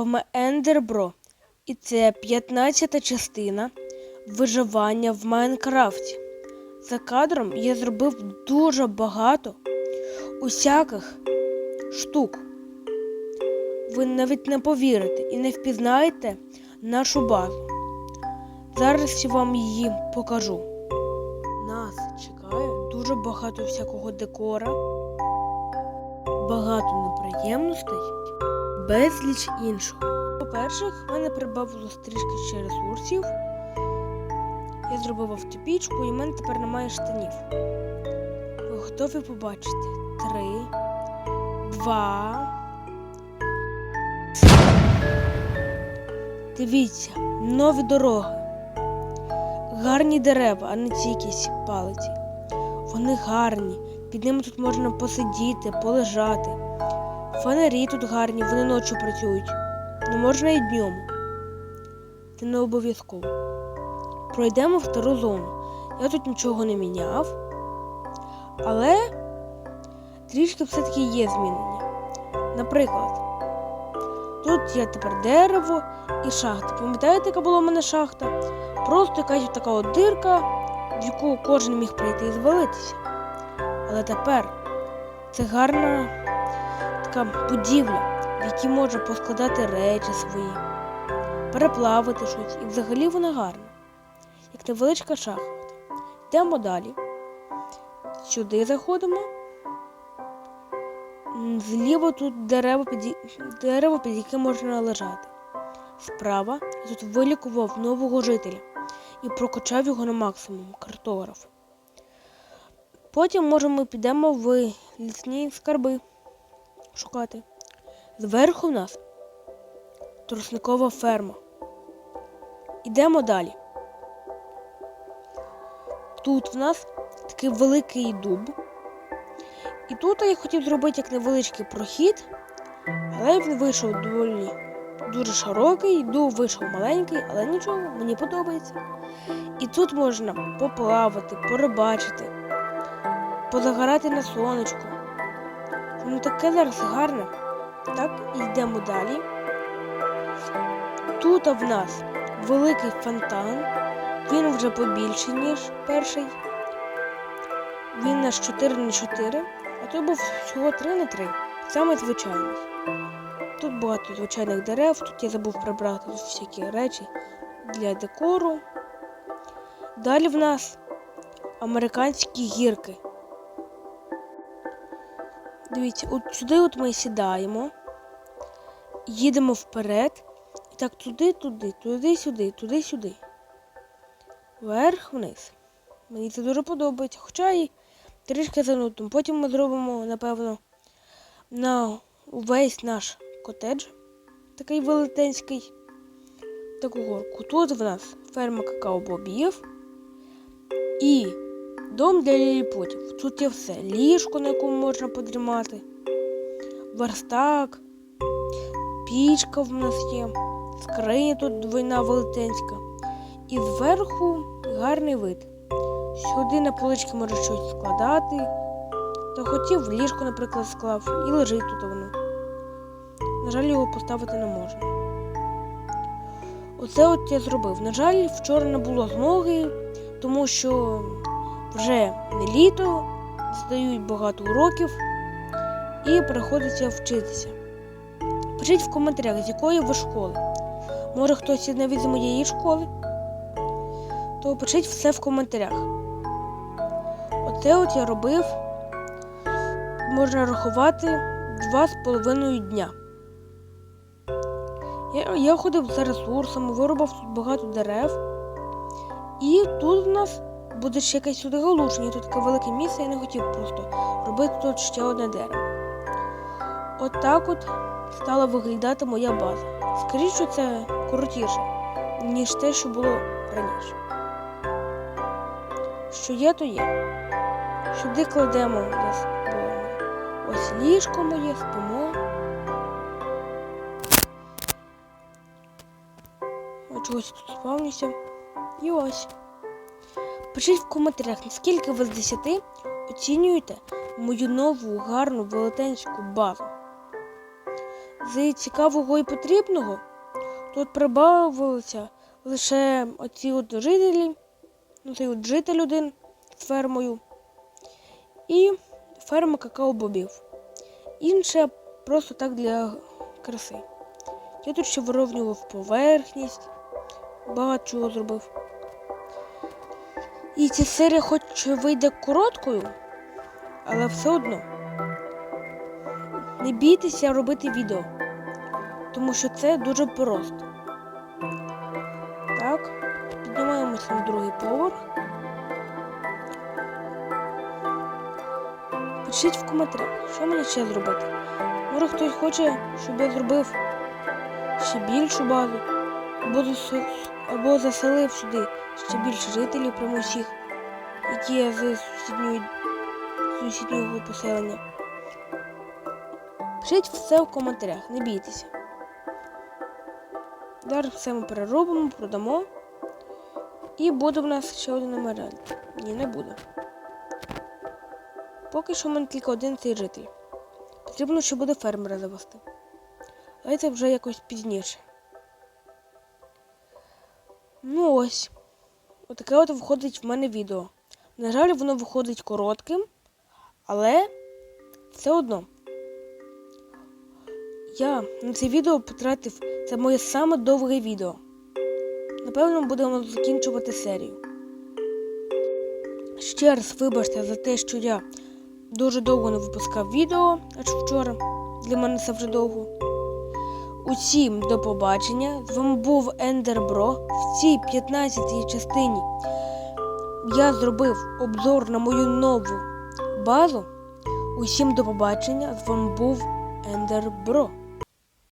вами Ендербро, і це 15-та частина виживання в Майнкрафті. За кадром я зробив дуже багато усяких штук. Ви навіть не повірите і не впізнаєте нашу базу. Зараз я вам її покажу. Нас чекає дуже багато всякого декора, багато неприємностей, безліч іншого. По-перше, в мене прибавилось трішки ще ресурсів. Я зробив автопічку і в мене тепер немає штанів. Ви готові побачити? Три, два. Дивіться, нові дороги. Гарні дерева, а не ці якісь палиці. Вони гарні. Під ними тут можна посидіти, полежати. Фонарі тут гарні, вони ночі працюють. Не можна і днем. Це не обов'язково. Пройдемо втору зону. Я тут нічого не міняв, але трішки все-таки є змінення. Наприклад, тут є тепер дерево і шахта. Пам'ятаєте, яка була в мене шахта? Просто якась така от дирка, в яку кожен міг прийти і звалитися. Але тепер це гарна така будівля, в якій можна поскладати речі свої, переплавити щось. І взагалі вона гарна, як невеличка шахта. Йдемо далі. Сюди заходимо. М, Зліва тут дерево, під, дерево, під яким можна лежати. Справа тут вилікував нового жителя і прокачав його на максимум картограф. Потім, може, ми підемо в лісні скарби шукати. Зверху в нас тросникова ферма. Ідемо далі. Тут в нас такий великий дуб. І тут я хотів зробити як невеличкий прохід, але він вийшов доволі дуже широкий, дуб вийшов маленький, але нічого, мені подобається. І тут можна поплавати, порибачити, позагорати на сонечку. Ну таке зараз гарне. Так, йдемо далі. Тут в нас великий фонтан. Він вже побільший, ніж перший. Він наш 4 на 4, а той був всього 3 на 3. Саме звичайний. Тут багато звичайних дерев, тут я забув прибрати всякі речі для декору. Далі в нас американські гірки. Дивіться, от сюди от ми сідаємо, їдемо вперед. І так туди, туди, туди, сюди, туди, сюди. Вверх вниз. Мені це дуже подобається. Хоча і трішки занудно. Потім ми зробимо, напевно, на увесь наш котедж, такий велетенський, таку горку. Тут в нас ферма какао-бобів і дом для ліліпутів. Тут є все. Ліжко, на якому можна подрімати, верстак, пічка в нас є, скриня тут двойна велетенська. І зверху гарний вид. Сюди на полички може щось складати. То хотів ліжко, наприклад, склав, і лежить тут воно. На жаль, його поставити не можна. Оце от я зробив. На жаль, вчора не було змоги, тому що вже не літо, здають багато уроків і приходиться вчитися. Пишіть в коментарях, з якої ви школи. Може хтось навіть з моєї школи, то пишіть все в коментарях. Оце от я робив, можна рахувати два з половиною дня. Я, я ходив за ресурсами, вирубав тут багато дерев. І тут у нас буде ще якесь сюди галушення, тут таке велике місце, я не хотів просто робити тут ще одне дерево. От так от стала виглядати моя база. Скоріше, це крутіше, ніж те, що було раніше. Що є, то є. Сюди кладемо нас ось ліжко моє, спимо. Ось чогось тут спавнюся. І ось. Пишіть в коментарях, наскільки ви з 10 оцінюєте мою нову гарну велетенську базу. з цікавого і потрібного тут прибавилися лише оці от жителі, ну цей от житель один з фермою і ферма какао-бобів. Інше просто так для краси. Я тут ще вирівнював поверхність, багато чого зробив. І ця серія хоч вийде короткою, але все одно. Не бійтеся робити відео, тому що це дуже просто. Так, піднімаємося на другий поверх. Пишіть в коментарях, що мені ще зробити. Може хтось хоче, щоб я зробив ще більшу базу, або, заселив сюди ще більше жителів прямо усіх, які є з сусіднього поселення. Пишіть все в коментарях, не бійтеся. Зараз все ми переробимо, продамо. І буде в нас ще один емеральд. Ні, не буде. Поки що в мене тільки один цей житель. Потрібно, ще буде фермера завести. Але це вже якось пізніше. Ну ось. Отаке от виходить в мене відео. На жаль, воно виходить коротким, але все одно. Я на це відео потратив. Це моє саме довге відео. Напевно, будемо закінчувати серію. Ще раз вибачте за те, що я дуже довго не випускав відео, аж вчора. Для мене це вже довго. Усім до побачення. З вами був Ендербро. В цій 15-й частині я зробив обзор на мою нову базу. Усім до побачення. З вами був Ендер Бро.